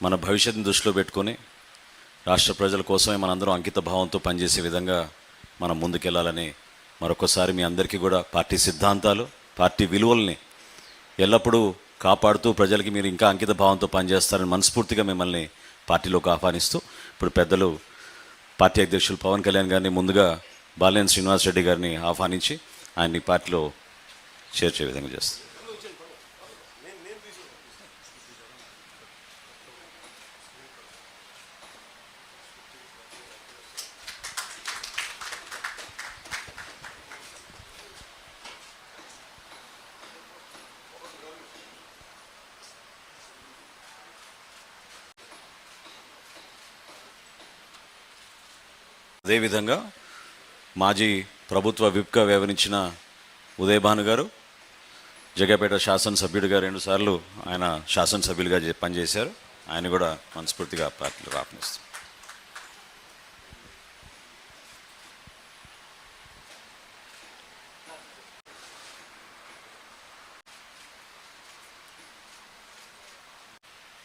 మన భవిష్యత్తుని దృష్టిలో పెట్టుకొని రాష్ట్ర ప్రజల కోసమే మనందరం అంకిత భావంతో పనిచేసే విధంగా మనం ముందుకెళ్ళాలని మరొకసారి మీ అందరికీ కూడా పార్టీ సిద్ధాంతాలు పార్టీ విలువల్ని ఎల్లప్పుడూ కాపాడుతూ ప్రజలకి మీరు ఇంకా అంకిత భావంతో పనిచేస్తారని మనస్ఫూర్తిగా మిమ్మల్ని పార్టీలోకి ఆహ్వానిస్తూ ఇప్పుడు పెద్దలు పార్టీ అధ్యక్షులు పవన్ కళ్యాణ్ గారిని ముందుగా బాలినేని శ్రీనివాస్ రెడ్డి గారిని ఆహ్వానించి ఆయన్ని పార్టీలో చేర్చే విధంగా చేస్తారు అదేవిధంగా మాజీ ప్రభుత్వ విప్గా వ్యవహరించిన ఉదయభాను గారు జగపేట శాసనసభ్యుడిగా రెండుసార్లు ఆయన శాసనసభ్యులుగా పనిచేశారు. ఆయన కూడా మనస్ఫూర్తిగా పార్టీలు ఆహ్వానిస్తారు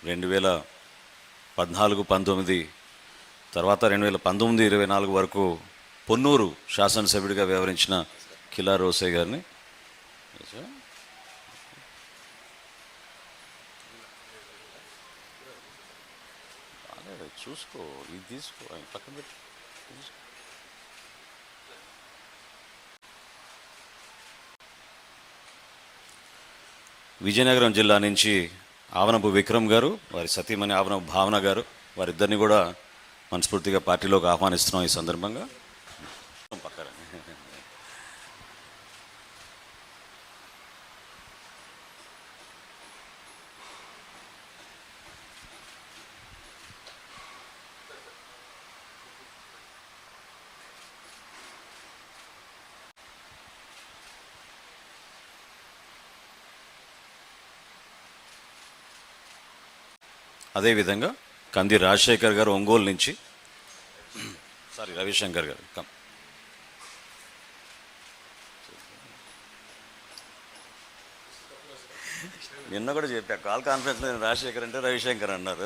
రెండు వేల పద్నాలుగు పంతొమ్మిది తర్వాత రెండు వేల పంతొమ్మిది ఇరవై నాలుగు వరకు పొన్నూరు శాసనసభ్యుడిగా వ్యవహరించిన కిలా రోసే గారిని చూసుకో ఇది తీసుకో ఆయన పక్కన పెట్టి తీసుకో. విజయనగరం జిల్లా నుంచి ఆవనపు విక్రమ్ గారు వారి సతీమణి ఆవనపు భావన గారు వారిద్దరిని కూడా మనస్ఫూర్తిగా పార్టీలోకి ఆహ్వానిస్తున్నాం ఈ సందర్భంగా. పక్కన అదేవిధంగా కంది రాజశేఖర్ గారు ఒంగోలు నుంచి. సారీ రవిశంకర్ గారు కమ్ నిన్న కూడా చెప్పా కాల్ కాన్ఫరెన్స్లో రాజశేఖర్ అంటే రవిశంకర్ అన్నారు.